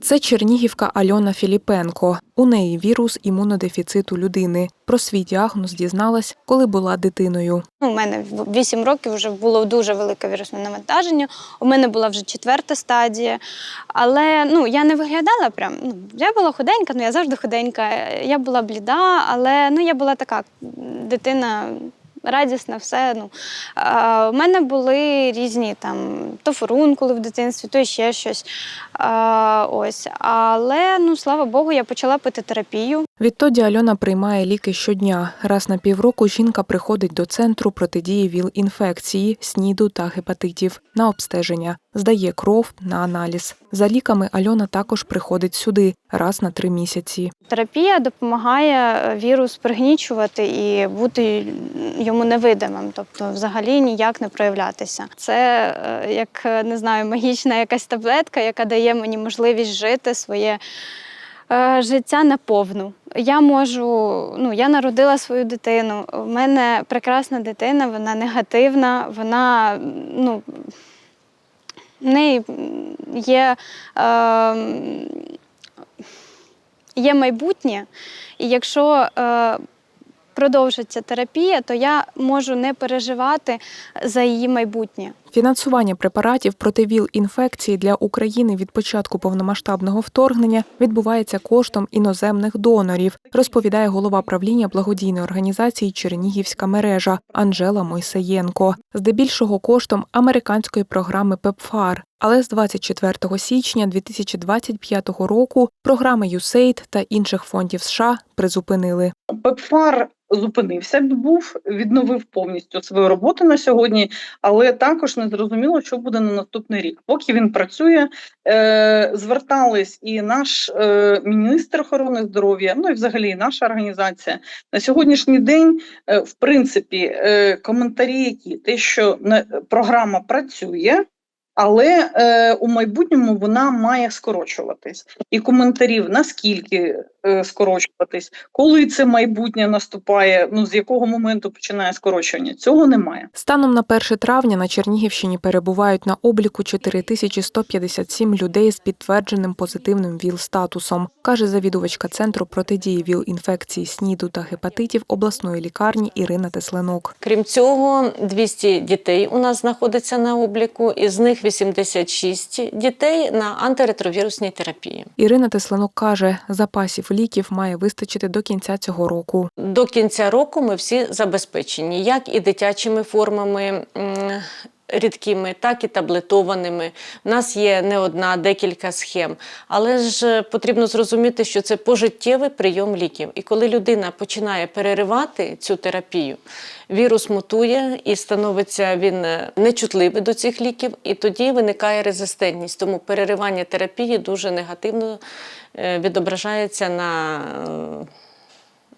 Це чернігівка Альона Філіпенко. У неї вірус імунодефіциту людини. Про свій діагноз дізналась, коли була дитиною. Ну, У мене в 8 років вже було дуже велике вірусне навантаження. У мене була вже четверта стадія. Але ну, я не виглядала прям. Ну, я була худенька, ну я завжди худенька. Я була бліда, але ну, я була така дитина. Радісна, все. Ну. У мене були різні там то фурункули в дитинстві, то ще щось. А, ось. Але ну, слава Богу, я почала пити терапію. Відтоді Альона приймає ліки щодня. Раз на півроку жінка приходить до центру протидії ВІЛ-інфекції, СНІДу та гепатитів на обстеження, здає кров на аналіз. За ліками Альона також приходить сюди раз на три місяці. Терапія допомагає е, вірус пригнічувати і бути йому невидимим, тобто взагалі ніяк не проявлятися. Це е, як е, не знаю, магічна якась таблетка, яка дає мені можливість жити своє. Е, Життя наповну. Я можу, ну я народила свою дитину. У мене прекрасна дитина, вона негативна, вона ну в неї є е, є майбутнє, і якщо е, продовжиться терапія, то я можу не переживати за її майбутнє. Фінансування препаратів проти ВІЛ-інфекції для України від початку повномасштабного вторгнення відбувається коштом іноземних донорів, розповідає голова правління благодійної організації Чернігівська мережа Анжела Мойсеєнко. Здебільшого коштом американської програми ПЕПФАР. Але з 24 січня 2025 року програми USAID та інших фондів США призупинили. ПЕПФАР зупинився, був відновив повністю свою роботу на сьогодні, але також не зрозуміло, що буде на наступний рік. Поки він працює, е, звертались і наш е, міністр охорони здоров'я, ну і взагалі наша організація на сьогоднішній день, е, в принципі, е, коментарі, які те, що не, програма працює. Але е, у майбутньому вона має скорочуватись, і коментарів наскільки е, скорочуватись, коли це майбутнє наступає, ну з якого моменту починає скорочування, цього немає. Станом на 1 травня на Чернігівщині перебувають на обліку 4157 людей з підтвердженим позитивним ВІЛ-статусом, каже завідувачка центру протидії ВІЛ-інфекції СНІДу та гепатитів обласної лікарні Ірина Тесленок. Крім цього, 200 дітей у нас знаходиться на обліку, із них 86 дітей на антиретровірусній терапії. Ірина Тесленок каже, запасів ліків має вистачити до кінця цього року. До кінця року ми всі забезпечені, як і дитячими формами. Рідкими, так і таблетованими. У нас є не одна, декілька схем. Але ж потрібно зрозуміти, що це пожиттєвий прийом ліків. І коли людина починає переривати цю терапію, вірус мутує і становиться він е, нечутливий до цих ліків, і тоді виникає резистентність. Тому переривання терапії дуже негативно е, відображається на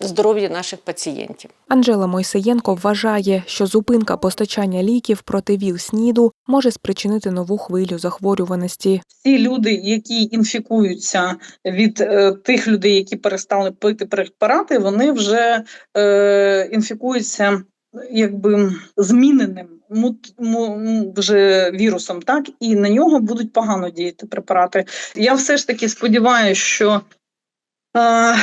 здоров'ї наших пацієнтів. Анжела Мойсеєнко вважає, що зупинка постачання ліків проти ВІЛ-СНІДу може спричинити нову хвилю захворюваності. Всі люди, які інфікуються від е, тих людей, які перестали пити препарати, вони вже е, інфікуються якби зміненим мут, му, вже вірусом, так і на нього будуть погано діяти препарати. Я все ж таки сподіваюся, що е,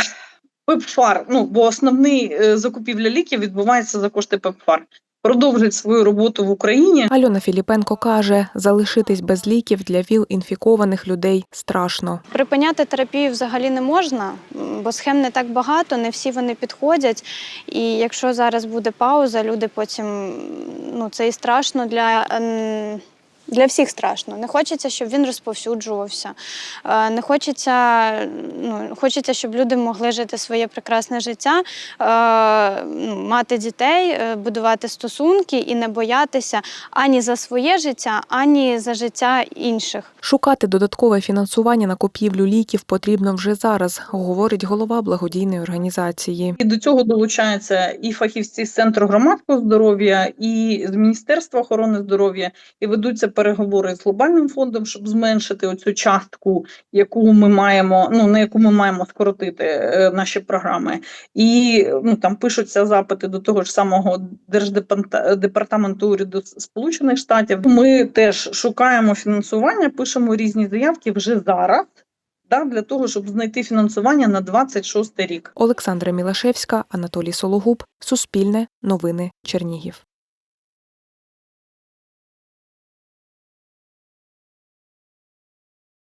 ПЕПФАР, ну бо основний е, закупівля ліків відбувається за кошти ПЕПФАР. Продовжить свою роботу в Україні. Альона Філіпенко каже, залишитись без ліків для ВІЛ-інфікованих людей страшно. Припиняти терапію взагалі не можна, бо схем не так багато, не всі вони підходять. І якщо зараз буде пауза, люди потім ну це і страшно для. Для всіх страшно. Не хочеться, щоб він розповсюджувався. Е, Не хочеться, ну, хочеться, щоб люди могли жити своє прекрасне життя, е, ну, мати дітей, е, будувати стосунки і не боятися ані за своє життя, ані за життя інших. Шукати додаткове фінансування на купівлю ліків потрібно вже зараз, говорить голова благодійної організації. І до цього долучаються і фахівці з центру громадського здоров'я, і з Міністерства охорони здоров'я, і ведуться переговори з глобальним фондом, щоб зменшити оцю частку, яку ми маємо, ну на яку ми маємо скоротити е, наші програми. І ну там пишуться запити до того ж самого держдепартаменту уряду Сполучених Штатів. Ми теж шукаємо фінансування, пишемо різні заявки вже зараз. да, для того, щоб знайти фінансування на 26 рік. Олександра Мілашевська, Анатолій Сологуб, Суспільне, Новини, Чернігів.